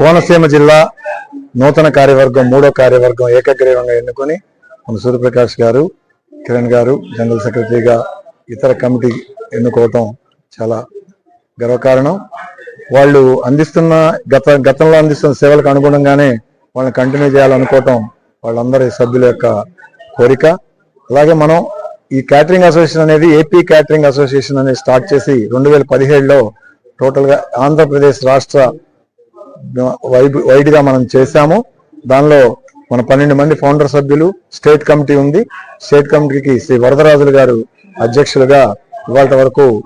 కోనసీమ జిల్లా నూతన కార్యవర్గం మూడో కార్యవర్గం ఏకగ్రీవంగా ఎన్నుకొని మన సూర్యప్రకాష్ గారు కిరణ్ గారు జనరల్ సెక్రటరీగా ఇతర కమిటీ ఎన్నుకోవటం చాలా గర్వకారణం. వాళ్ళు అందిస్తున్న గత గతంలో అందిస్తున్న సేవలకు అనుగుణంగానే వాళ్ళని కంటిన్యూ చేయాలనుకోవటం వాళ్ళందరి సభ్యుల యొక్క కోరిక. అలాగే మనం ఈ క్యాటరింగ్ అసోసియేషన్ అనేది ఏపీ క్యాటరింగ్ అసోసియేషన్ అనేది స్టార్ట్ చేసి రెండు వేల పదిహేడులో టోటల్గా ఆంధ్రప్రదేశ్ రాష్ట్ర వైడ్ వైడ్గా మనం చేశాము. దానిలో మన పన్నెండు మంది ఫౌండర్ సభ్యులు స్టేట్ కమిటీ ఉంది. స్టేట్ కమిటీకి శ్రీ వరదరాజులు గారు అధ్యక్షులుగా ఇవాళ వరకు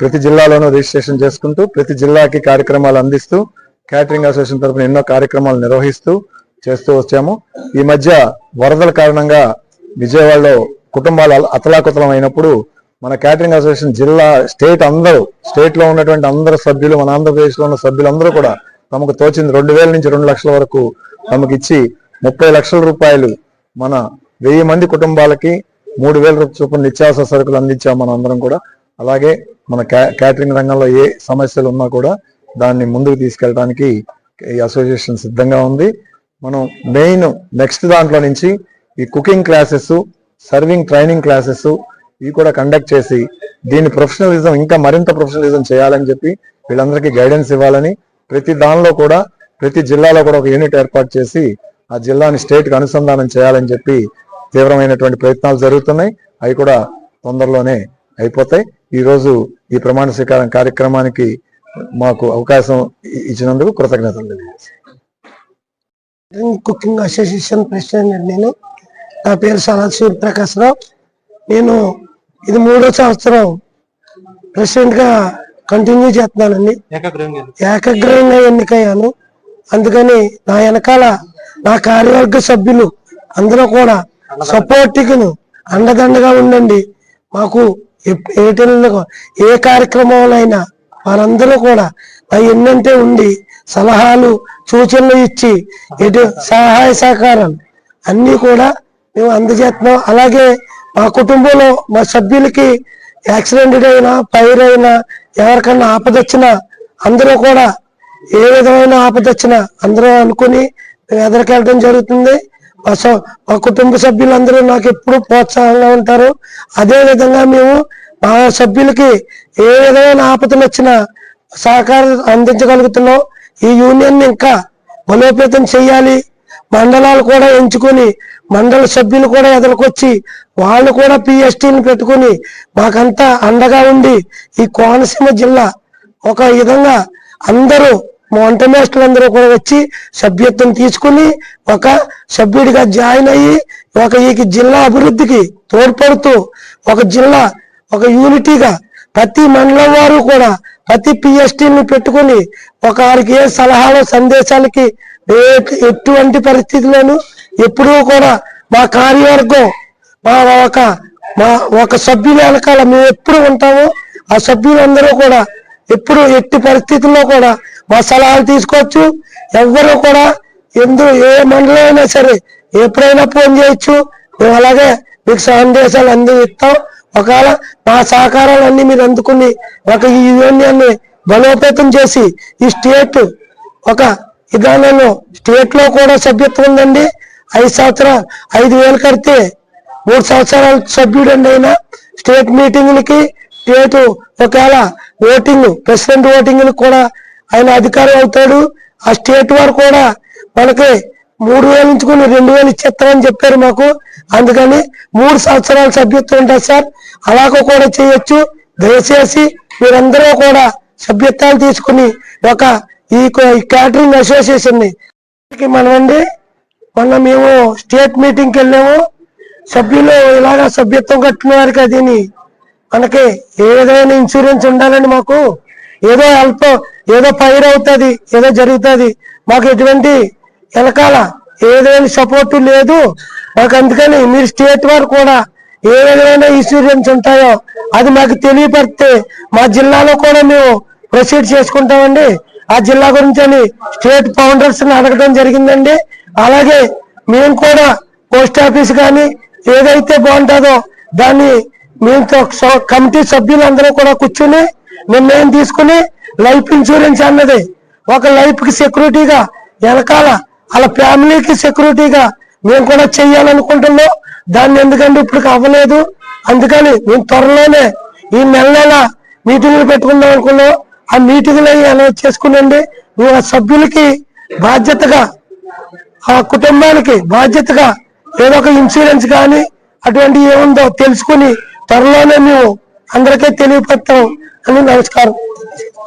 ప్రతి జిల్లాలోనూ రిజిస్ట్రేషన్ చేసుకుంటూ ప్రతి జిల్లాకి కార్యక్రమాలు అందిస్తూ క్యాటరింగ్ అసోసియేషన్ తరఫున ఎన్నో కార్యక్రమాలు నిర్వహిస్తూ చేస్తూ వచ్చాము. ఈ మధ్య వరదల కారణంగా విజయవాడలో కుటుంబాలు అల- అతలాకుతలం అయినప్పుడు మన క్యాటరింగ్ అసోసియేషన్ జిల్లా స్టేట్ అందరూ స్టేట్లో ఉన్నటువంటి అందరు సభ్యులు మన ఆంధ్రప్రదేశ్లో ఉన్న సభ్యులందరూ కూడా తమకు తోచింది రెండు వేల నుంచి రెండు లక్షల వరకు తమకు ఇచ్చి ముప్పై లక్షల రూపాయలు మన వెయ్యి మంది కుటుంబాలకి మూడు వేల రూపాయల చొప్పున నిత్యావసర సరుకులు అందించాం మనం అందరం కూడా. అలాగే మన క్యా- క్యాటరింగ్ రంగంలో ఏ సమస్యలు ఉన్నా కూడా దాన్ని ముందుకు తీసుకెళ్ళడానికి ఈ అసోసియేషన్ సిద్ధంగా ఉంది. మనం మెయిన్ నెక్స్ట్ దాంట్లో నుంచి ఈ cooking classes serving training classes ఇవి కూడా కండక్ట్ చేసి దీని ప్రొఫెషనలిజం ఇంకా మరింత ప్రొఫెషనలిజం చేయాలని చెప్పి వీళ్ళందరికీ గైడెన్స్ ఇవ్వాలని ప్రతి దానిలో కూడా ప్రతి జిల్లాలో కూడా ఒక యూనిట్ ఏర్పాటు చేసి ఆ జిల్లాని స్టేట్కి అనుసంధానం చేయాలని చెప్పి తీవ్రమైనటువంటి ప్రయత్నాలు జరుగుతున్నాయి. అవి కూడా తొందరలోనే అయిపోతాయి. ఈరోజు ఈ ప్రమాణ స్వీకారం కార్యక్రమానికి మాకు అవకాశం ఇచ్చినందుకు కృతజ్ఞతలు కుకింగ్ అసోసియేషన్ ప్రెసిడెంట్ అండి నేను. నా పేరు సలాద్ సూర్యప్రకాశ్రావు. నేను ఇది మూడో సంవత్సరం ప్రెసిడెంట్గా కంటిన్యూ చేస్తున్నానండి. ఏకగ్రహంగా ఎన్నికయ్యాను. అందుకని నా వెనకాల నా కార్యవర్గ సభ్యులు అందరూ కూడా సపోర్టింగ్ను అండదండగా ఉండండి. మాకు ఏ కార్యక్రమంలో అయినా వారందరూ కూడా నా ఎన్నంటే ఉండి సలహాలు సూచనలు ఇచ్చి ఎటు సహాయ సహకారాలు అన్ని కూడా మేము అందజేస్తున్నాం. అలాగే మా కుటుంబంలో మా సభ్యులకి యాక్సిడెంట్ అయినా ఫైర్ అయినా ఎవరికన్నా ఆపదొచ్చినా అందరూ కూడా ఏ విధమైన ఆపద వచ్చినా అందరూ అనుకుని మేము ఎదరికెళ్ళడం జరుగుతుంది. మా స- మా కుటుంబ సభ్యులందరూ నాకు ఎప్పుడు ప్రోత్సాహంగా ఉంటారు. అదే విధంగా మేము మా సభ్యులకి ఏ విధమైన ఆపదలు వచ్చినా సహకారం అందించగలుగుతున్నాం. ఈ యూనియన్ ఇంకా బలోపేతం చేయాలి. మండలాలు కూడా ఎంచుకొని మండల సభ్యులు కూడా ఎదురుకొచ్చి వాళ్ళు కూడా పిఎస్టీని పెట్టుకొని మాకంతా అండగా ఉండి ఈ కోనసీమ జిల్లా ఒక విధంగా అందరూ వంట అందరూ కూడా వచ్చి సభ్యత్వం తీసుకుని ఒక సభ్యుడిగా జాయిన్ అయ్యి ఒక ఈ జిల్లా అభివృద్ధికి తోడ్పడుతూ ఒక జిల్లా ఒక యూనిటీగా ప్రతి మండలం వారు కూడా ప్రతి పిఎస్టీని పెట్టుకుని ఒకరికి ఏ సలహాలు సందేశాలకి ఎటువంటి పరిస్థితుల్లోనూ ఎప్పుడూ కూడా మా కార్యవర్గం మా ఒక మా ఒక సభ్యుల వెనకాల మేము ఎప్పుడు ఉంటామో ఆ సభ్యులందరూ కూడా ఎప్పుడు ఎట్టి పరిస్థితుల్లో కూడా మా సలహాలు తీసుకోవచ్చు. ఎవ్వరూ కూడా ఎందు ఏ మండలం అయినా సరే ఎప్పుడైనా ఫోన్ చేయొచ్చు. మేము అలాగే మీకు సందేశాలు అందిస్తాం ఒకవేళ మా సహకారాలన్నీ మీరు అందుకుని ఒక ఈ యూనియన్ని బలోపేతం చేసి ఈ స్టేట్ ఒక విధానంలో స్టేట్లో కూడా సభ్యత్వం ఉందండి. ఐదు సంవత్సరాలు ఐదు వేలు కడితే మూడు సంవత్సరాల సభ్యుడు అండి ఆయన. స్టేట్ మీటింగ్లకి స్టేట్ ఒకవేళ ఓటింగ్ ప్రెసిడెంట్ ఓటింగ్లకు కూడా ఆయన అధికారం అవుతాడు. ఆ స్టేట్ వారు కూడా మనకి మూడు వేలు ఉంచుకుని రెండు వేలు ఇచ్చేస్తామని చెప్పారు మాకు. అందుకని మూడు సంవత్సరాల సభ్యత్వం ఉంటుంది సార్? అలాగ కూడా చేయొచ్చు. దయచేసి మీరందరూ కూడా సభ్యత్వాలు తీసుకుని ఒక ఈ క్యాటరింగ్ అసోసియేషన్ని మనమండి మొన్న మేము స్టేట్ మీటింగ్కి వెళ్ళాము. సభ్యులు ఇలాగ సభ్యత్వం కట్టిన వారికి అదిని మనకి ఏ విధమైన ఇన్సూరెన్స్ ఉండాలని మాకు? ఏదో హెల్ప్ ఏదో ఫైర్ అవుతుంది ఏదో జరుగుతుంది. మాకు ఎటువంటి వెనకాల ఏదైనా సపోర్టు సపోర్ట్ లేదు. మాకు అందుకని మీరు స్టేట్ వారు కూడా ఏ విధమైన ఇన్సూరెన్స్ ఉంటాయో అది మాకు తెలియపరిస్తే మా జిల్లాలో కూడా మేము ప్రొసీడ్ చేసుకుంటామండి. ఆ జిల్లా గురించి అని స్టేట్ ఫౌండర్స్ని అడగడం జరిగిందండి. అలాగే మేము కూడా పోస్ట్ ఆఫీస్ కానీ ఏదైతే బాగుంటుందో దాన్ని మేము కమిటీ సభ్యులందరూ కూడా కూర్చుని నిర్ణయం తీసుకుని లైఫ్ ఇన్సూరెన్స్ అన్నది ఒక లైఫ్కి సెక్యూరిటీగా వెనకాల వాళ్ళ ఫ్యామిలీకి సెక్యూరిటీగా మేము కూడా చెయ్యాలనుకుంటున్నాం దాన్ని ఎందుకంటే ఇప్పుడు అవ్వలేదు. అందుకని మేము త్వరలోనే ఈ నెల నెల మీటింగ్లు పెట్టుకుందాం అనుకున్నాం. ఆ మీటింగ్లు అలా చేసుకునండి. మేము ఆ సభ్యులకి బాధ్యతగా ఆ కుటుంబానికి బాధ్యతగా ఏదో ఒక ఇన్సూరెన్స్ కానీ అటువంటి ఏముందో తెలుసుకుని త్వరలోనే మేము అందరికీ తెలియపడతాం అని నమస్కారం.